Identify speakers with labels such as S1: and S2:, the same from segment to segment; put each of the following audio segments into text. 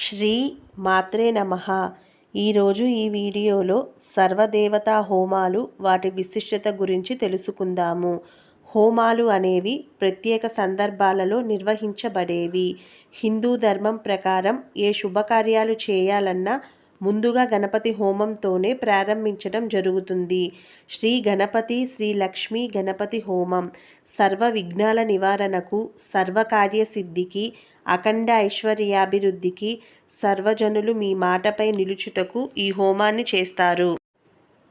S1: శ్రీ మాత్రే నమ. ఈరోజు ఈ వీడియోలో సర్వదేవతా హోమాలు వాటి విశిష్టత గురించి తెలుసుకుందాము. హోమాలు అనేవి ప్రత్యేక సందర్భాలలో నిర్వహించబడేవి. హిందూ ధర్మం ప్రకారం ఏ శుభకార్యాలు చేయాలన్నా ముందుగా గణపతి హోమంతోనే ప్రారంభించడం జరుగుతుంది. శ్రీ గణపతి శ్రీ లక్ష్మీ గణపతి హోమం సర్వ విఘ్నాల నివారణకు సర్వకార్య సిద్ధికి అఖండ ఐశ్వర్యాభివృద్ధికి సర్వజనులు మీ మాటపై నిలుచుటకు ఈ హోమాన్ని చేస్తారు.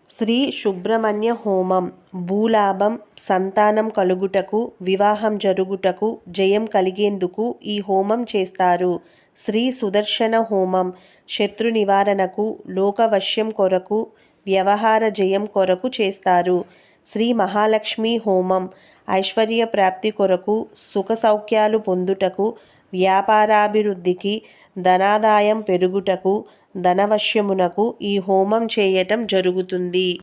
S1: శ్రీ సుబ్రహ్మణ్య హోమం భూలాభం సంతానం కలుగుటకు వివాహం జరుగుటకు జయం కలిగేందుకు ఈ హోమం చేస్తారు. శ్రీ సుదర్శన హోమం శత్రు నివారణకు లోకవశ్యం కొరకు వ్యవహార జయం కొరకు చేస్తారు. శ్రీ మహాలక్ష్మి హోమం ఐశ్వర్య ప్రాప్తి కొరకు సుఖ సౌఖ్యాలు పొందుటకు వ్యాపారాభివృద్ధికి ధనాదాయం పెరుగుటకు ధనవశ్యమునకు ఈ హోమం చేయటం జరుగుతుంది.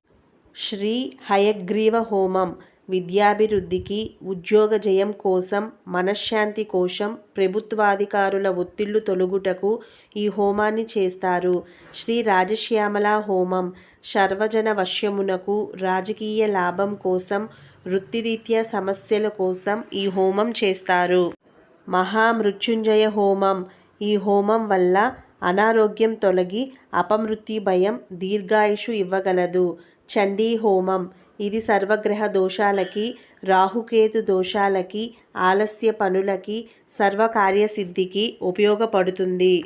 S1: శ్రీ హయగ్రీవ హోమం విద్యాభివృద్ధికి ఉద్యోగ జయం కోసం మనశ్శాంతి కోసం ప్రభుత్వాధికారుల ఒత్తిళ్ళు తొలుగుటకు ఈ హోమాన్ని చేస్తారు. శ్రీ రాజశ్యామల హోమం సర్వజన వశ్యమునకు రాజకీయ లాభం కోసం వృత్తిరీత్యా సమస్యల కోసం ఈ హోమం చేస్తారు. మహామృత్యుంజయ హోమం ఈ హోమం వల్ల అనారోగ్యం తొలగి అపమృత్యు భయం దీర్ఘాయుషు ఇవ్వగలదు. చండీ హోమం. ఇది సర్వగ్రహ దోషాలకి రాహుకేతు దోషాలకి ఆలస్య పనులకి సర్వకార్యసిద్ధికి ఉపయోగపడుతుంది.